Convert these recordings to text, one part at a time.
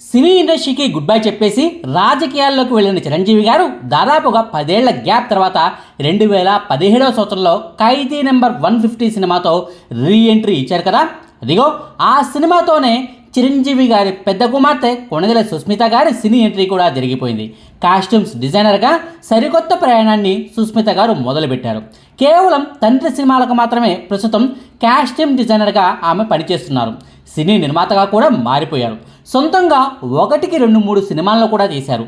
సినీ ఇండస్ట్రీకి good bye చెప్పేసి రాజకీయాల్లోకి వెళ్ళిన చిరంజీవి గారు దాదాపుగా పదేళ్ళ గ్యాప్ తర్వాత రెండు వేల పదిహేడవ సంవత్సరంలో ఖైదీ నెంబర్ వన్ ఫిఫ్టీ సినిమాతో రీ ఎంట్రీ ఇచ్చారు కదా. అదిగో ఆ సినిమాతోనే చిరంజీవి గారి పెద్ద కుమార్తె కొణదెల సుస్మిత గారి సినీ ఎంట్రీ కూడా జరిగిపోయింది. కాస్ట్యూమ్స్ డిజైనర్గా సరికొత్త ప్రయాణాన్ని సుస్మిత గారు మొదలుపెట్టారు. కేవలం తండ్రి సినిమాలకు మాత్రమే ప్రస్తుతం కాస్ట్యూమ్ డిజైనర్గా ఆమె పనిచేస్తున్నారు. సినీ నిర్మాతగా కూడా మారిపోయారు. సొంతంగా ఒకటికి రెండు మూడు సినిమాలను కూడా తీశారు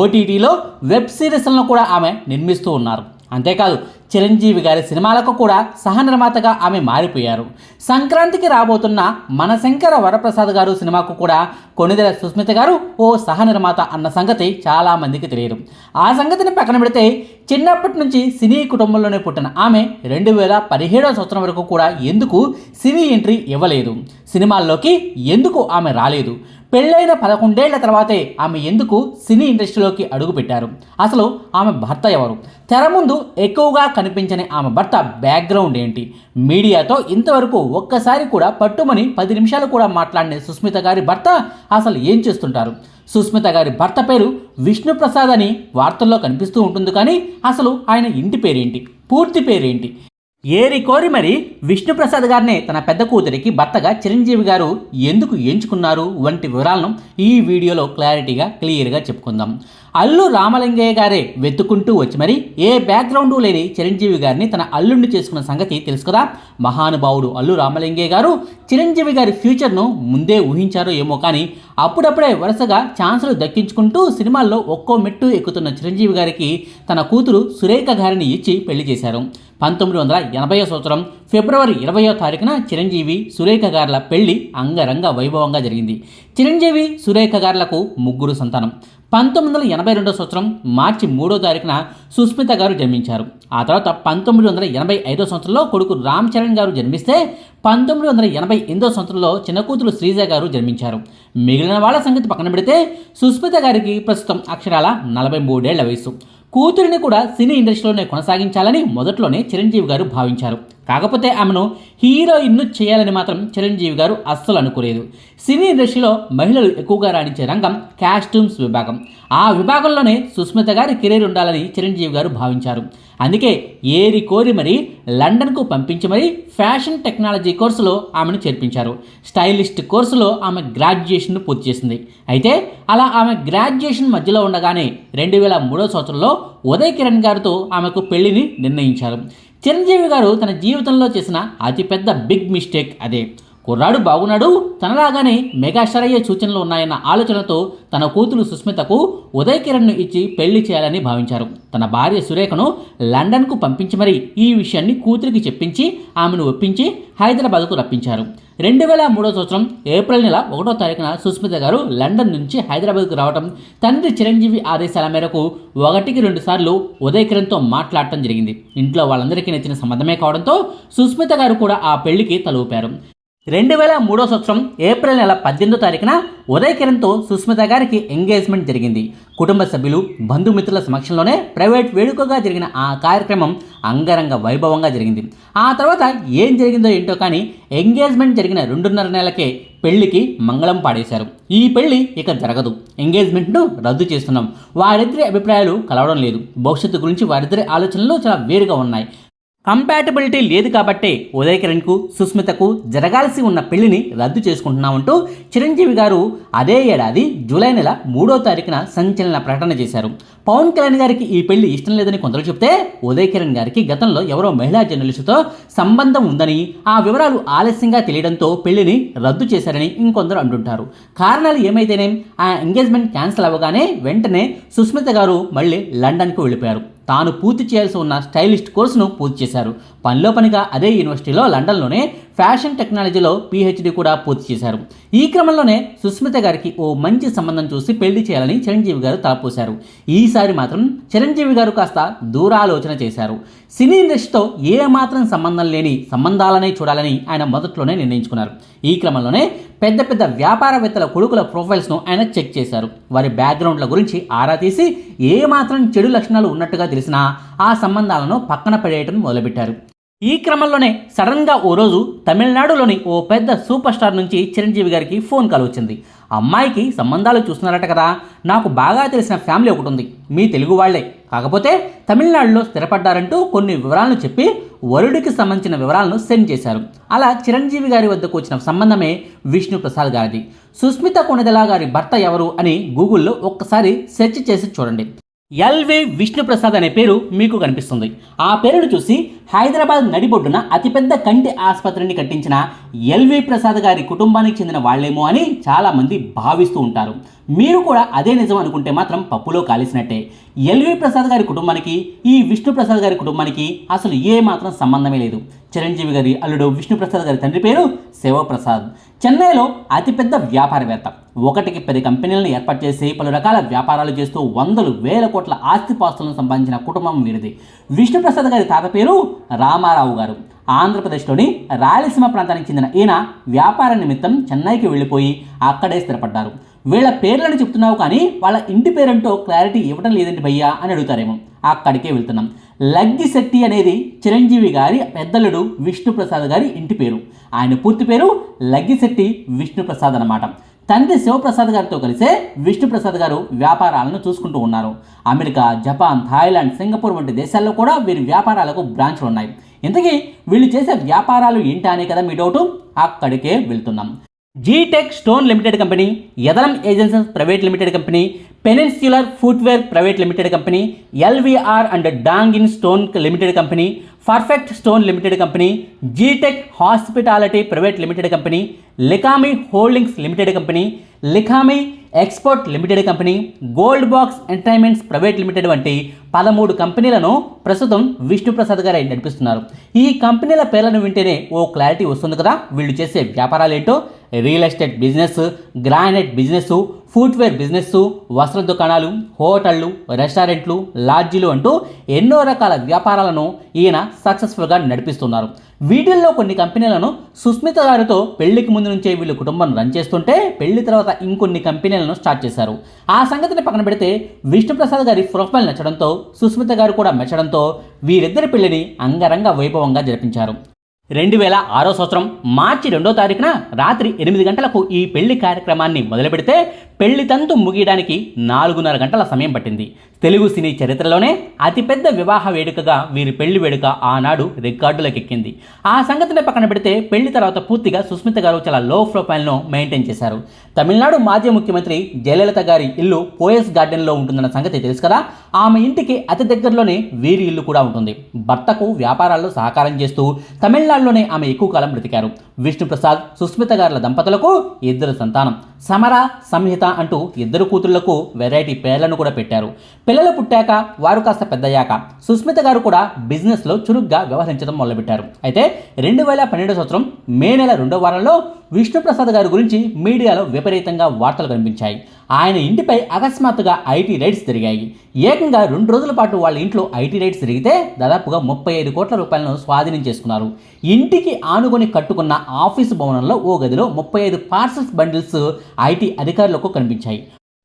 ఓటీటీలో వెబ్ సిరీస్లను కూడా ఆమె నిర్మిస్తూ ఉన్నారు. అంతేకాదు చిరంజీవి గారి సినిమాలకు కూడా సహ నిర్మాతగా ఆమె మారిపోయారు. సంక్రాంతికి రాబోతున్న మనశంకర వరప్రసాద్ గారు సినిమాకు కూడా కొణిదెల సుస్మిత గారు ఓ సహ నిర్మాత అన్న సంగతి చాలా మందికి తెలియదు. ఆ సంగతిని పక్కన పెడితే చిన్నప్పటి నుంచి సినీ కుటుంబంలోనే పుట్టిన ఆమె రెండు వేల పదిహేడవ సంవత్సరం వరకు కూడా ఎందుకు సినీ ఎంట్రీ ఇవ్వలేదు? సినిమాల్లోకి ఎందుకు ఆమె రాలేదు? పెళ్ళైన పదకొండేళ్ళ తర్వాతే ఆమె ఎందుకు సినీ ఇండస్ట్రీలోకి అడుగుపెట్టారు? అసలు ఆమె భర్త ఎవరు? తెర ముందు ఎక్కువగా కనిపించని ఆమె భర్త బ్యాక్గ్రౌండ్ ఏంటి? మీడియాతో ఇంతవరకు ఒక్కసారి కూడా పట్టుమని పది నిమిషాలు కూడా మాట్లాడిన సుస్మిత గారి భర్త అసలు ఏం చేస్తుంటారు? సుస్మిత గారి భర్త పేరు విష్ణుప్రసాద్ అని వార్తల్లో కనిపిస్తూ ఉంటుంది కానీ అసలు ఆయన ఇంటి పేరేంటి? పూర్తి పేరేంటి? ఏరి కోరి మరి విష్ణుప్రసాద్ గారినే తన పెద్ద కూతురికి భర్తగా చిరంజీవి గారు ఎందుకు ఎంచుకున్నారు? వంటి వివరాలను ఈ వీడియోలో క్లారిటీగా క్లియర్గా చెప్పుకుందాం. అల్లు రామలింగయ్య గారే వెతుకుంటూ వచ్చి మరి ఏ బ్యాక్గ్రౌండు లేని చిరంజీవి గారిని తన అల్లుండి చేసుకున్న సంగతి తెలుసు కదా? మహానుభావుడు అల్లు రామలింగయ్య గారు చిరంజీవి గారి ఫ్యూచర్ను ముందే ఊహించారో ఏమో కానీ అప్పుడప్పుడే వరుసగా ఛాన్సులు దక్కించుకుంటూ సినిమాల్లో ఒక్కో మెట్టు ఎక్కుతున్న చిరంజీవి గారికి తన కూతురు సురేఖ గారిని ఇచ్చి పెళ్ళి చేశారు. పంతొమ్మిది వందల ఎనభైవ సంవత్సరం ఫిబ్రవరి ఇరవయో తారీఖున చిరంజీవి సురేఖ గారుల పెళ్ళి అంగరంగ వైభవంగా జరిగింది. చిరంజీవి సురేఖ గారులకు ముగ్గురు సంతానం. పంతొమ్మిది వందల ఎనభై రెండో సంవత్సరం మార్చి మూడో తారీఖున సుస్మిత గారు జన్మించారు. ఆ తర్వాత పంతొమ్మిది వందల ఎనభై ఐదో సంవత్సరంలో కొడుకు రామ్ చరణ్ గారు జన్మిస్తే పంతొమ్మిది వందల ఎనభై ఎనిమిదో సంవత్సరంలో చిన్న కూతురు శ్రీజ గారు జన్మించారు. మిగిలిన వాళ్ళ సంగతి పక్కన పెడితే సుస్మిత గారికి ప్రస్తుతం అక్షరాల నలభై మూడేళ్ళ వయసు కూతురిని కూడా సినీ ఇండస్ట్రీలోనే కొనసాగించాలని మొదట్లోనే చిరంజీవి గారు భావించారు. కాకపోతే ఆమెను హీరోయిన్ను చేయాలని మాత్రం చిరంజీవి గారు అస్సలు అనుకోలేదు. సినీ ఇండస్ట్రీలో మహిళలు ఎక్కువగా రాణించే రంగం కాస్ట్యూమ్స్ విభాగం. ఆ విభాగంలోనే సుస్మిత గారి కెరీర్ ఉండాలని చిరంజీవి గారు భావించారు. అందుకే ఏరి కోరి మరి లండన్కు పంపించి మరి ఫ్యాషన్ టెక్నాలజీ కోర్సులో ఆమెను చేర్పించారు. స్టైలిస్ట్ కోర్సులో ఆమె గ్రాడ్యుయేషన్ను పూర్తి చేసింది. అయితే అలా ఆమె గ్రాడ్యుయేషన్ మధ్యలో ఉండగానే రెండు వేల మూడో సంవత్సరంలో ఉదయ్ కిరణ్ గారితో ఆమెకు పెళ్ళిని నిర్ణయించారు. చిరంజీవి గారు తన జీవితంలో చేసిన అతిపెద్ద బిగ్ మిస్టేక్ అదే. కుర్రాడు బాగున్నాడు తనలాగానే మెగాస్టార్ అయ్యే సూచనలు ఉన్నాయన్న ఆలోచనతో తన కూతురు సుస్మితకు ఉదయ్ కిరణ్ను ఇచ్చి పెళ్ళి చేయాలని భావించారు. తన భార్య సురేఖను లండన్కు పంపించి మరీ ఈ విషయాన్ని కూతురికి చెప్పించి ఆమెను ఒప్పించి హైదరాబాద్కు రప్పించారు. రెండు వేల మూడో సంవత్సరం ఏప్రిల్ నెల ఒకటో తారీఖున సుస్మిత గారు లండన్ నుంచి హైదరాబాద్కు రావడం తండ్రి చిరంజీవి ఆదేశాల మేరకు ఒకటికి రెండు సార్లు ఉదయ్ కిరణ్తో మాట్లాడటం జరిగింది. ఇంట్లో వాళ్ళందరికీ నచ్చిన సంబంధమే కావడంతో సుస్మిత గారు కూడా ఆ పెళ్ళికి తలూపారు. రెండు వేల మూడో సంవత్సరం ఏప్రిల్ నెల పద్దెనిమిదో తారీఖున ఉదయ్ కిరణ్తో సుస్మిత గారికి ఎంగేజ్మెంట్ జరిగింది. కుటుంబ సభ్యులు బంధుమిత్రుల సమక్షంలోనే ప్రైవేట్ వేడుకగా జరిగిన ఆ కార్యక్రమం అంగరంగ వైభవంగా జరిగింది. ఆ తర్వాత ఏం జరిగిందో ఏంటో కానీ ఎంగేజ్మెంట్ జరిగిన రెండున్నర నెలకే పెళ్ళికి మంగళం పాడేశారు. ఈ పెళ్ళి ఇక జరగదు. ఎంగేజ్మెంట్ను రద్దు చేస్తున్నాం. వారిద్దరి అభిప్రాయాలు కలవడం లేదు. భవిష్యత్తు గురించి వారిద్దరి ఆలోచనలు చాలా వేరుగా ఉన్నాయి. కంపాటబిలిటీ లేదు కాబట్టే ఉదయ్ కిరణ్కు సుస్మితకు జరగాల్సి ఉన్న పెళ్ళిని రద్దు చేసుకుంటున్నామంటూ చిరంజీవి గారు అదే ఏడాది జూలై నెల మూడో తారీఖున సంచలన ప్రకటన చేశారు. పవన్ కళ్యాణ్ గారికి ఈ పెళ్ళి ఇష్టం లేదని కొందరు చెప్తే ఉదయ్ కిరణ్ గారికి గతంలో ఎవరో మహిళా జర్నలిస్టుతో సంబంధం ఉందని ఆ వివరాలు ఆలస్యంగా తెలియడంతో పెళ్ళిని రద్దు చేశారని ఇంకొందరు అంటుంటారు. కారణాలు ఏమైతేనేం ఆ ఎంగేజ్మెంట్ క్యాన్సిల్ అవ్వగానే వెంటనే సుస్మిత గారు మళ్ళీ లండన్కు వెళ్ళిపోయారు. తాను పూర్తి చేయాల్సి ఉన్న స్టైలిస్ట్ కోర్సును పూర్తి చేశారు. పనిలో పనిగా అదే యూనివర్సిటీలో లండన్లోనే ఫ్యాషన్ టెక్నాలజీలో పీహెచ్డీ కూడా పూర్తి చేశారు. ఈ క్రమంలోనే సుస్మిత గారికి ఓ మంచి సంబంధం చూసి పెళ్ళి చేయాలని చిరంజీవి గారు తలపోశారు. ఈసారి మాత్రం చిరంజీవి గారు కాస్త దూరాలోచన చేశారు. సినీ ఇండస్ట్రీతో ఏ మాత్రం సంబంధం లేని సంబంధాలనే చూడాలని ఆయన మొదట్లోనే నిర్ణయించుకున్నారు. ఈ క్రమంలోనే పెద్ద పెద్ద వ్యాపారవేత్తల కొడుకుల ప్రొఫైల్స్ను ఆయన చెక్ చేశారు. వారి బ్యాక్గ్రౌండ్ల గురించి ఆరా తీసి ఏ మాత్రం చెడు లక్షణాలు ఉన్నట్టుగా తెలిసినా ఆ సంబంధాలను పక్కన పడేయటం మొదలుపెట్టారు. ఈ క్రమంలోనే సడన్గా ఓ రోజు తమిళనాడులోని ఓ పెద్ద సూపర్ స్టార్ నుంచి చిరంజీవి గారికి ఫోన్ కాల్ వచ్చింది. అమ్మాయికి సంబంధాలు చూస్తున్నారట కదా. నాకు బాగా తెలిసిన ఫ్యామిలీ ఒకటి ఉంది. మీ తెలుగు వాళ్ళే కాకపోతే తమిళనాడులో స్థిరపడ్డారంటూ కొన్ని వివరాలను చెప్పి వరుడికి సంబంధించిన వివరాలను సెండ్ చేశారు. అలా చిరంజీవి గారి వద్దకు వచ్చిన సంబంధమే విష్ణు ప్రసాద్ గారిది. సుస్మిత కొణిదెల గారి భర్త ఎవరు అని గూగుల్లో ఒక్కసారి సెర్చ్ చేసి చూడండి. ఎల్వే విష్ణుప్రసాద్ అనే పేరు మీకు కనిపిస్తుంది. ఆ పేరును చూసి హైదరాబాద్ నడిబొడ్డున అతిపెద్ద కంటి ఆసుపత్రిని కట్టించిన ఎల్వి ప్రసాద్ గారి కుటుంబానికి చెందిన వాళ్ళేమో అని చాలామంది భావిస్తూ ఉంటారు. మీరు కూడా అదే నిజం అనుకుంటే మాత్రం పప్పులో కాలేసినట్టే. ఎల్వి ప్రసాద్ గారి కుటుంబానికి ఈ విష్ణుప్రసాద్ గారి కుటుంబానికి అసలు ఏ మాత్రం సంబంధమే లేదు. చిరంజీవి గారి అల్లుడు విష్ణుప్రసాద్ గారి తండ్రి పేరు శివప్రసాద్ చెన్నైలో అతిపెద్ద వ్యాపారవేత్త. ఒకటికి పది కంపెనీలను ఏర్పాటు చేసి పలు రకాల వ్యాపారాలు చేస్తూ వందలు వేల కోట్ల ఆస్తిపాస్తులను సంపాదించిన కుటుంబం వీరిది. విష్ణుప్రసాద్ గారి తాత పేరు రామారావు గారు. ఆంధ్రప్రదేశ్లోని రాయలసీమ ప్రాంతానికి చెందిన ఈయన వ్యాపార నిమిత్తం చెన్నైకి వెళ్ళిపోయి అక్కడే స్థిరపడ్డారు. వీళ్ళ పేర్లను చెప్తున్నావు కానీ వాళ్ళ ఇంటి పేరంటో క్లారిటీ ఇవ్వడం లేదండి భయ్యా అని అడుగుతారేమో. అక్కడికే వెళ్తున్నాం. లగ్గిశెట్టి అనేది చిరంజీవి గారి పెద్దలుడు విష్ణుప్రసాద్ గారి ఇంటి పేరు. ఆయన పూర్తి పేరు లగ్గిశెట్టి విష్ణుప్రసాద్ అనమాట తండ్రి శివప్రసాద్ గారితో కలిసే విష్ణుప్రసాద్ గారు వ్యాపారాలను చూసుకుంటూ ఉన్నారు. అమెరికా జపాన్ థాయిలాండ్ సింగపూర్ వంటి దేశాల్లో కూడా వీరి వ్యాపారాలకు బ్రాంచ్లు ఉన్నాయి. ఇంతకీ వీళ్ళు చేసే వ్యాపారాలు ఏంటా అనే కదా మీ డౌటు? అక్కడికే వెళ్తున్నాం. G tech stone limited company యదరం agencies private limited company peninsular footwear private limited company LVR and dong in stone limited company perfect stone limited company G tech hospitality private limited company లికామి holdings limited company లికామి export limited company gold box entertainments private limited వంటి పదమూడు కంపెనీలను ప్రస్తుతం విష్ణుప్రసాద్ గారు నడిపిస్తున్నారు. ఈ కంపెనీల పేర్లను వింటేనే ఓ క్లారిటీ వస్తుంది కదా. వీళ్ళు చేసే వ్యాపారాలు ఏంటో real estate business granite business footwear business వస్త్ర దుకాణాలు హోటళ్ళు రెస్టారెంట్లు లాడ్జీలు అంటూ ఎన్నో రకాల వ్యాపారాలను ఈయన సక్సెస్ఫుల్గా నడిపిస్తున్నారు. వీటిల్లో కొన్ని కంపెనీలను సుస్మిత గారితో పెళ్ళికి ముందు నుంచే వీళ్ళు కుటుంబం రన్ చేస్తుంటే పెళ్ళి తర్వాత ఇంకొన్ని కంపెనీలను స్టార్ట్ చేశారు. ఆ సంగతిని పక్కన పెడితే విష్ణుప్రసాద్ గారి ప్రొఫైల్ నచ్చడంతో సుస్మిత గారు కూడా మెచ్చడంతో వీరిద్దరి పెళ్ళిని అంగరంగ వైభవంగా జరిపించారు. రెండు వేల ఆరో సంవత్సరం మార్చి రెండో తారీఖున రాత్రి ఎనిమిది గంటలకు ఈ పెళ్ళి కార్యక్రమాన్ని మొదలుపెడితే పెళ్ళి తంతు ముగియడానికి నాలుగున్నర గంటల సమయం పట్టింది. తెలుగు సినీ చరిత్రలోనే అతిపెద్ద వివాహ వేడుకగా వీరి పెళ్ళి వేడుక ఆనాడు రికార్డులకెక్కింది. ఆ సంగతిని పక్కన పెడితే పెళ్ళి తర్వాత పూర్తిగా సుస్మిత గారు చాలా లో ప్రొఫైల్ను మెయింటైన్ చేశారు. తమిళనాడు మాజీ ముఖ్యమంత్రి జయలలిత గారి ఇల్లు పోయస్ గార్డెన్లో ఉంటుందన్న సంగతి తెలుసు కదా? ఆమె ఇంటికి అతి దగ్గరలోనే వీరి ఇల్లు కూడా ఉంటుంది. భర్తకు వ్యాపారాల్లో సహకారం చేస్తూ తమిళనాడులోనే ఆమె ఎక్కువ కాలం బ్రతికారు. విష్ణుప్రసాద్ సుస్మిత గారుల దంపతులకు ఇద్దరు సంతానం. సమర సంహిత అంటూ ఇద్దరు కూతుళ్ళకు వెరైటీ పేర్లను కూడా పెట్టారు. పిల్లలు పుట్టాక వారు కాస్త పెద్దయ్యాక సుస్మిత గారు కూడా బిజినెస్లో చురుగ్గా వ్యవహరించడం మొదలుపెట్టారు. అయితే రెండు వేల పన్నెండు సంవత్సరం మే నెల రెండో వారంలో విష్ణుప్రసాద్ గారి గురించి మీడియాలో విపరీతంగా వార్తలు కనిపించాయి. ఆయన ఇంటిపై అకస్మాత్తుగా ఐటీ రైడ్స్ జరిగాయి. ఏకంగా రెండు రోజుల పాటు వాళ్ళ ఇంట్లో ఐటీ రైడ్స్ జరిగితే దాదాపుగా ముప్పై ఐదు కోట్ల రూపాయలను స్వాధీనం చేసుకున్నారు. ఇంటికి ఆనుకొని కట్టుకున్న ఆఫీసు భవనంలో ఓ గదిలో ముప్పై ఐదు పార్సల్స్ బండిల్స్ ఐటీ అధికారులకు కనిపించాయి.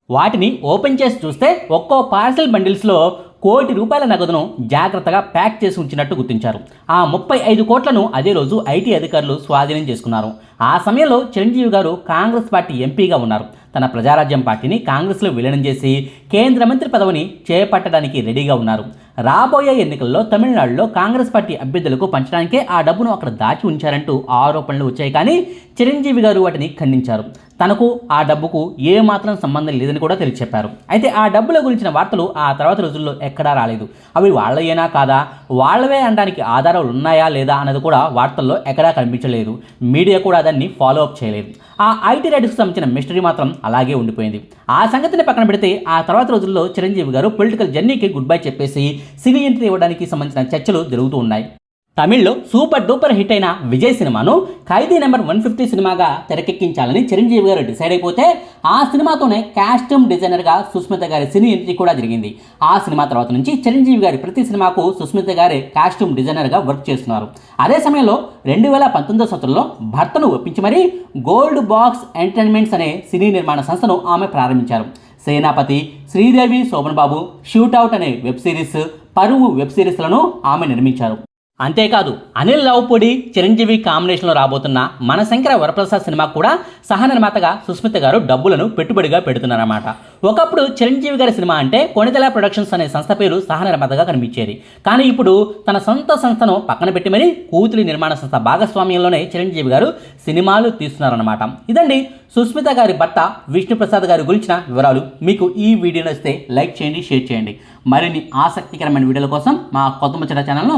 వాటిని ఓపెన్ చేసి చూస్తే ఒక్కో పార్సల్ బండిల్స్లో కోటి రూపాయల నగదును జాగ్రత్తగా ప్యాక్ చేసి ఉంచినట్టు గుర్తించారు. ఆ ముప్పై ఐదు కోట్లను అదే రోజు ఐటీ అధికారులు స్వాధీనం చేసుకున్నారు. ఆ సమయంలో చిరంజీవి గారు కాంగ్రెస్ పార్టీ ఎంపీగా ఉన్నారు. తన ప్రజారాజ్యం పార్టీని కాంగ్రెస్లో విలీనం చేసి కేంద్ర మంత్రి పదవిని చేపట్టడానికి రెడీగా ఉన్నారు. రాబోయే ఎన్నికల్లో తమిళనాడులో కాంగ్రెస్ పార్టీ అభ్యర్థులకు పంచడానికే ఆ డబ్బును అక్కడ దాచి ఉంచారంటూ ఆరోపణలు వచ్చాయి కానీ చిరంజీవి గారు వాటిని ఖండించారు. తనకు ఆ డబ్బుకు ఏమాత్రం సంబంధం లేదని కూడా తెలిసి చెప్పారు అయితే ఆ డబ్బుల గురించిన వార్తలు ఆ తర్వాత రోజుల్లో ఎక్కడా రాలేదు. అవి వాళ్ళయేనా కాదా? వాళ్ళవే అనడానికి ఆధారాలు ఉన్నాయా లేదా అన్నది కూడా వార్తల్లో ఎక్కడా కనిపించలేదు. మీడియా కూడా దాన్ని ఫాలో అప్ చేయలేదు. ఆ ఐటీ రైడ్స్కి సంబంధించిన మిస్టరీ మాత్రం అలాగే ఉండిపోయింది. ఆ సంగతిని పక్కన పెడితే ఆ తర్వాత రోజుల్లో చిరంజీవి గారు పొలిటికల్ జర్నీకి గుడ్ బై చెప్పేసి సినీ ఎంట్రీ ఇవ్వడానికి సంబంధించిన చర్చలు జరుగుతూ ఉన్నాయి. తమిళ్ళో సూపర్ డూపర్ హిట్ అయిన విజయ్ సినిమాను ఖైదీ నెంబర్ వన్ ఫిఫ్టీ సినిమాగా తెరకెక్కించాలని చిరంజీవి గారు డిసైడ్ అయిపోతే ఆ సినిమాతోనే కాస్ట్యూమ్ డిజైనర్గా సుస్మిత గారి సినీ ఎంట్రీ కూడా జరిగింది. ఆ సినిమా తర్వాత నుంచి చిరంజీవి గారి ప్రతి సినిమాకు సుస్మిత గారి కాస్ట్యూమ్ డిజైనర్గా వర్క్ చేస్తున్నారు. అదే సమయంలో రెండు వేల పంతొమ్మిదో సంవత్సరంలో భర్తను ఒప్పించి మరీ గోల్డ్ బాక్స్ ఎంటర్టైన్మెంట్స్ అనే సినీ నిర్మాణ సంస్థను ఆమె ప్రారంభించారు. సేనాపతి శ్రీదేవి శోభన్ బాబు షూట్అవుట్ అనే వెబ్ సిరీస్ పరువు వెబ్ సిరీస్లను ఆమె నిర్మించారు. అంతేకాదు అనిల్ లవ్పూడి చిరంజీవి కాంబినేషన్లో రాబోతున్న మనశంకర వరప్రసాద్ సినిమా కూడా సహ నిర్మాతగా సుస్మిత గారు డబ్బులను పెట్టుబడిగా పెడుతున్నారన్నమాట. ఒకప్పుడు చిరంజీవి గారి సినిమా అంటే కొణితెల ప్రొడక్షన్స్ అనే సంస్థ పేరు సహ నిర్మాతగా కనిపించేది. కానీ ఇప్పుడు తన సొంత సంస్థను పక్కన పెట్టి మరీ కూతురి నిర్మాణ సంస్థ భాగస్వామ్యంలోనే చిరంజీవి గారు సినిమాలు తీస్తున్నారన్నమాట. ఇదండి సుస్మిత గారి భర్త విష్ణుప్రసాద్ గారి గురించిన వివరాలు. మీకు ఈ వీడియో నచ్చితే లైక్ చేయండి షేర్ చేయండి. మరిన్ని ఆసక్తికరమైన వీడియోల కోసం మా కొత్త ముచ్చట ఛానల్ను